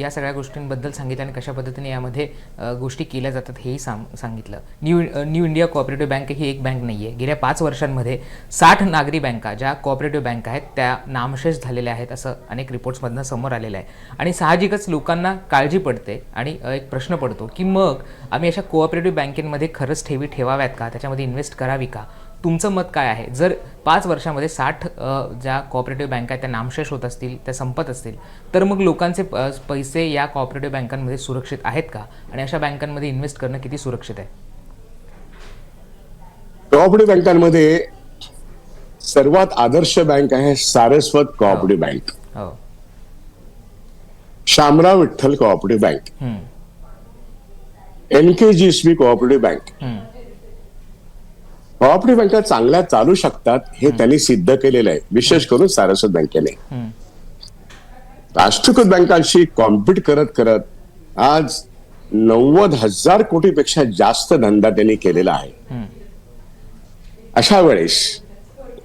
या सगळ्या गोष्टींबद्दल सांगितलं आणि कशा पद्धतीने यामध्ये गोष्टी केल्या जातात हेही सांग सांगितलं. New new India cooperative bank ही एक बँक नाही आहे गेल्या पाच वर्षांमध्ये साठ नागरी बँका ज्या कॉपरेटिव्ह बँक आहेत त्या नामशेष झालेल्या आहेत असं अनेक रिपोर्ट्समधनं समोर आलेलं आहे. आणि साहजिकच लोकांना काळजी पडते आणि एक प्रश्न पडतो की मग आम्ही अशा कोऑपरेटिव्ह बँकेमध्ये खरंच ठेवी ठेवाव्यात का? त्याच्यामध्ये इन्व्हेस्ट करावी का? तुमचं मत काय आहे? जर पाच वर्षामध्ये साठ ज्या कोऑपरेटिव्ह बँका आहेत त्या नामशेष होत असतील त्या संपत असतील तर मग लोकांचे पैसे या कोऑपरेटिव्ह बँकांमध्ये सुरक्षित आहेत का? आणि अशा बँकांमध्ये इन्व्हेस्ट करणं किती सुरक्षित आहे? कोऑपरेटिव्ह बँकांमध्ये सर्वात आदर्श बँक आहे सारस्वत कोऑपरेटिव्ह बँक हो. Shamrao Vitthal cooperative bank N K G S B cooperative bank hmm, cooperative बँका चांगल्या चालू शकतात हे त्यांनी सिद्ध केलेलं आहे. विशेष करून सारस्वत बँकेने. राष्ट्रीयकृत बँकांशी कॉम्पिट करत करत आज नव्वद हजार कोटीपेक्षा जास्त धंदा त्यांनी केलेला आहे. अशा वेळेस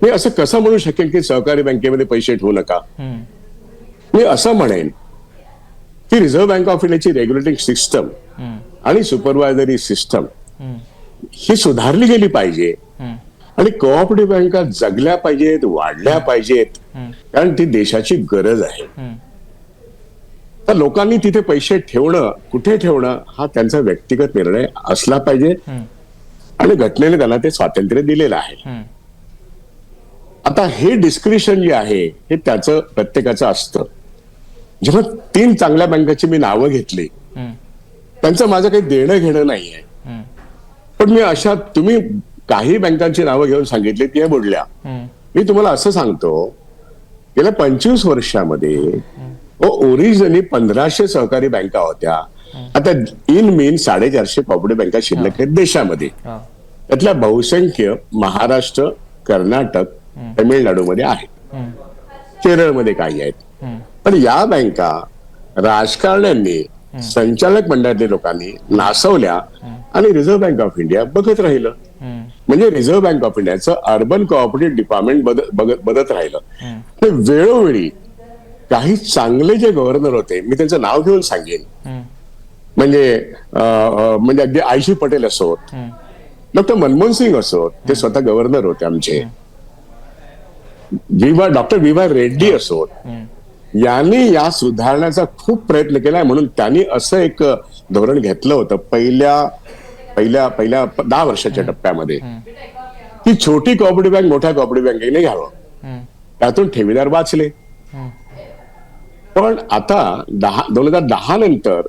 मी असं कसं म्हणू शकेन की सहकारी बँकेमध्ये पैसे ठेवू नका? मी असं म्हणेन की रिझर्व्ह बँक ऑफ इंडियाची रेग्युलेटिंग सिस्टम आणि सुपरवायझरी सिस्टम ही सुधारली गेली पाहिजे. आणि कोऑपरेटिव्ह बँका जगल्या पाहिजेत वाढल्या पाहिजेत. कारण ती देशाची गरज आहे. तर लोकांनी तिथे पैसे ठेवणं कुठे ठेवणं हा त्यांचा व्यक्तिगत निर्णय असला पाहिजे. आणि घटनेने त्यांना ते स्वातंत्र्य दिलेलं आहे. आता हे डिस्क्रिप्शन जे आहे हे त्याचं प्रत्येकाचं असतं. जेव्हा तीन चांगल्या बँकाची मी नावं घेतली त्यांचं माझं काही देणं घेणं नाहीये पण मी अशा तुम्ही काही बँकांची नावं घेऊन सांगितली ती हम्म, मी तुम्हाला असं सांगतो गेल्या पंचवीस वर्षामध्ये ओरिजिनली पंधराशे सहकारी बँका होत्या. आता इन मीन साडेचारशे कॉपरेटिव्ह बँका शिल्लक आहेत देशामध्ये. त्यातल्या बहुसंख्य महाराष्ट्र कर्नाटक तमिळनाडूमध्ये आहेत. केरळमध्ये काही आहेत. पण या बँका राजकारण्यांनी संचालक मंडळातल्या लोकांनी नासवल्या आणि रिझर्व्ह बँक ऑफ इंडिया बघत राहिलं. म्हणजे रिझर्व्ह बँक ऑफ इंडियाचं अर्बन कोऑपरेटिव्ह डिपार्टमेंट बदत बदत राहिलं. ते वेळोवेळी काही चांगले जे गव्हर्नर होते मी त्यांचं नाव घेऊन सांगेन. म्हणजे म्हणजे अगदी आयशी पटेल असोत डॉक्टर मनमोहन सिंग असोत ते स्वतः गव्हर्नर होते आमचे. विवा डॉक्टर विवा रेड्डी असोत यांनी या सुधारण्याचा खूप प्रयत्न केलाय म्हणून त्यांनी असं एक धोरण घेतलं होतं. पहिल्या पहिल्या पहिल्या दहा वर्षाच्या टप्प्यामध्ये. की छोटी कॉपरेटिव्ह बँक मोठ्या कॉपरेटिव्ह बँकेने घ्यावं. त्यातून ठेवीदार वाचले. पण आता दहा दोन हजार दहा नंतर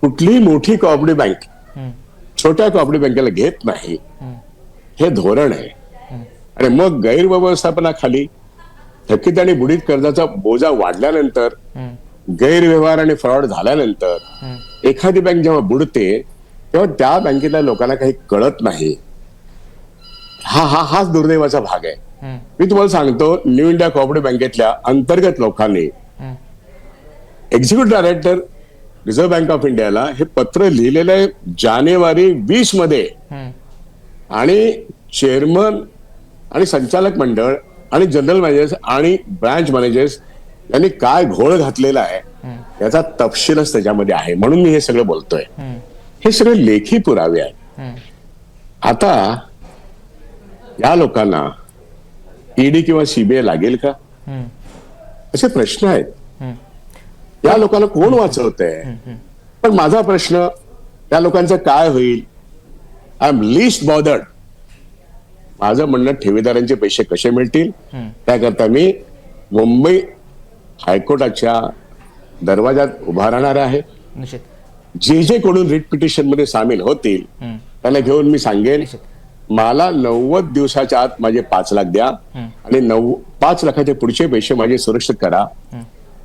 कुठलीही मोठी कॉपरेटिव्ह बँक छोट्या कॉपरेटिव्ह बँकेला घेत नाही. हे धोरण आहे. आणि मग गैरव्यवस्थापनाखाली थकीत आणि बुडीत कर्जाचा बोजा वाढल्यानंतर गैरव्यवहार आणि फ्रॉड झाल्यानंतर एखादी बँक जेव्हा बुडते तेव्हा त्या बँकेतल्या लोकांना काही कळत नाही. हा हा हाच दुर्दैवाचा भाग आहे. मी तुम्हाला सांगतो न्यू इंडिया कोऑपरेटिव्ह बँकेतल्या अंतर्गत लोकांनी executive director reserve bank of इंडियाला हे पत्र लिहिलेलं आहे जानेवारी वीसमध्ये. आणि चेअरमन आणि संचालक मंडळ आणि जनरल मॅनेजर्स आणि ब्रांच मॅनेजर्स यांनी काय घोळ घातलेला आहे याचा तपशीलच त्याच्यामध्ये आहे. म्हणून मी हे सगळं बोलतोय. हे सगळे लेखी पुरावे आहेत. आता या लोकांना ईडी किंवा सीबीआय लागेल का? असे प्रश्न आहेत. या लोकांना कोण वाचवतंय? पण माझा प्रश्न त्या लोकांचं काय होईल? आय एम लिस्ट बॉदर्ड माझं म्हणणं ठेवीदारांचे पैसे कसे मिळतील. त्याकरता मी मुंबई हायकोर्टाच्या दरवाजात उभा राहणार आहे. जे जे कोणून रिट पिटिशनमध्ये सामील होतील त्यांना घेऊन मी सांगेन मला नव्वद दिवसाच्या आत माझे पाच लाख द्या आणि नऊ पाच लाखाचे पुढचे पैसे माझे सुरक्षित करा.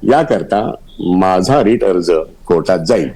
याकरता माझा रिट अर्ज कोर्टात जाईल.